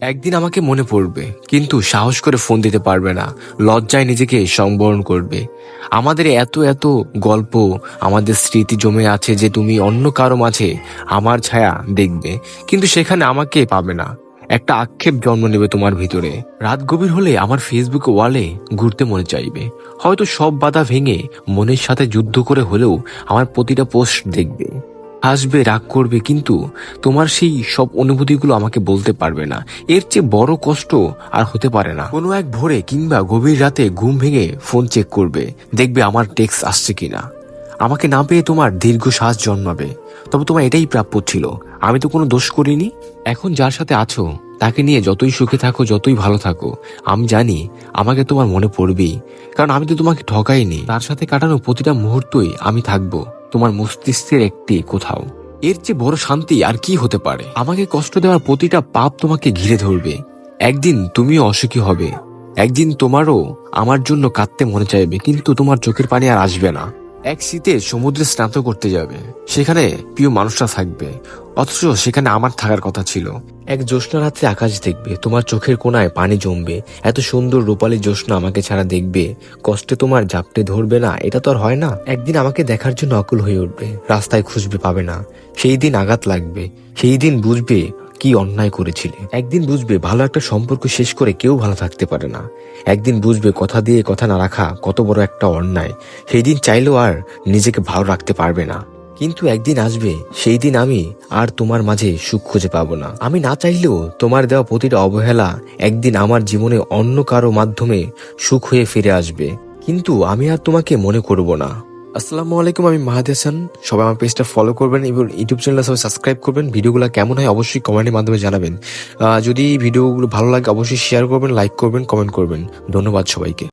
একদিন আমাকে মনে পড়বে, কিন্তু সাহস করে ফোন দিতে পারবে না, লজ্জায় নিজেকে সংবরণ করবে। আমাদের এত এত গল্প, আমাদের স্মৃতি জমে আছে যে তুমি অন্য কারও মাঝে আমার ছায়া দেখবে, কিন্তু সেখানে আমাকে পাবে না। একটা আক্ষেপ জন্ম নেবে তোমার ভিতরে। রাত গভীর হলে আমার ফেসবুক ওয়ালে ঘুরতে মনে চাইবে। হয়তো সব বাধা ভেঙে মনের সাথে যুদ্ধ করে হলেও আমার প্রতিটা পোস্ট দেখবে। হাসবে, রাগ করবে, কিন্তু তোমার সেই সব অনুভূতিগুলো আমাকে বলতে পারবে না। এর চেয়ে বড় কষ্ট আর হতে পারে না। কোনো এক ভোরে কিংবা গভীর রাতে ঘুম ভেঙে ফোন চেক করবে, দেখবে আমার টেক্স আসছে কিনা। আমাকে না পেয়ে তোমার দীর্ঘ শ্বাস জন্মাবে। তবে তোমার এটাই প্রাপ্য ছিল। আমি তো কোনো দোষ করিনি। এখন যার সাথে আছো, তাকে নিয়ে যতই সুখে থাকো, যতই ভালো থাকো, আমি জানি আমাকে তোমার মনে পড়বেই। কারণ আমি তো তোমাকে ঠকাইনি। তার সাথে কাটানো প্রতিটা মুহূর্তই আমি থাকব। তোমার মস্তিষ্কের একটি কোথাও। এর চেয়ে বড় শান্তি আর কি হতে পারে? আমাকে কষ্ট দেওয়ার প্রতিটা পাপ তোমাকে ঘিরে ধরবে। একদিন তুমিও অসুখী হবে। একদিন তোমারও আমার জন্য কাঁদতে মনে চাইবে, কিন্তু তোমার চোখের পানি আর আসবে না। এক শীতে সমুদ্রে স্নান করতে যাবে। সেখানে প্রিয় মানুষরা থাকবে। অথচ সেখানে আমার থাকার কথা ছিল। এক জ্যোৎস্না রাত্রে আকাশ দেখবে, তোমার চোখের কোনায় পানি জমবে। এত সুন্দর রূপালী জ্যোৎস্না আমাকে ছাড়া দেখবে। কষ্টে তোমার ঝাপটে ধরবে না, এটা তো আর হয় না। একদিন আমাকে দেখার জন্য অকুল হয়ে উঠবে, রাস্তায় খুঁজবে পাবে না। সেই দিন আঘাত লাগবে, সেই দিন বুঝবে কি অন্যায় করেছিলে? একদিন বুঝবে ভালো একটা সম্পর্ক শেষ করে কেউ ভালো থাকতে পারে না। একদিন বুঝবে কথা দিয়ে কথা না রাখা কত বড় একটা অন্যায়। সেই দিন চাইলেও আর নিজেকে ভালো রাখতে পারবে না। কিন্তু একদিন আসবে, সেই দিন আমি আর তোমার মাঝে সুখ খুঁজে পাবো না। আমি না চাইলেও তোমার দেওয়া প্রতিটা অবহেলা একদিন আমার জীবনে অন্য কারও মাধ্যমে সুখ হয়ে ফিরে আসবে। কিন্তু আমি আর তোমাকে মনে করব না। আসসালামু আলাইকুম, আমি মাহাদি হাসান। সবাই আমার পেজটা ফলো করবেন এবং ইউটিউব চ্যানেলটা সবাই সাবস্ক্রাইব করবেন। ভিডিওগুলো কেমন হয় অবশ্যই কমেন্টের মাধ্যমে জানাবেন। যদি ভিডিওগুলো ভালো লাগে, অবশ্যই শেয়ার করবেন লাইক করবেন কমেন্ট করবেন। ধন্যবাদ সবাইকে।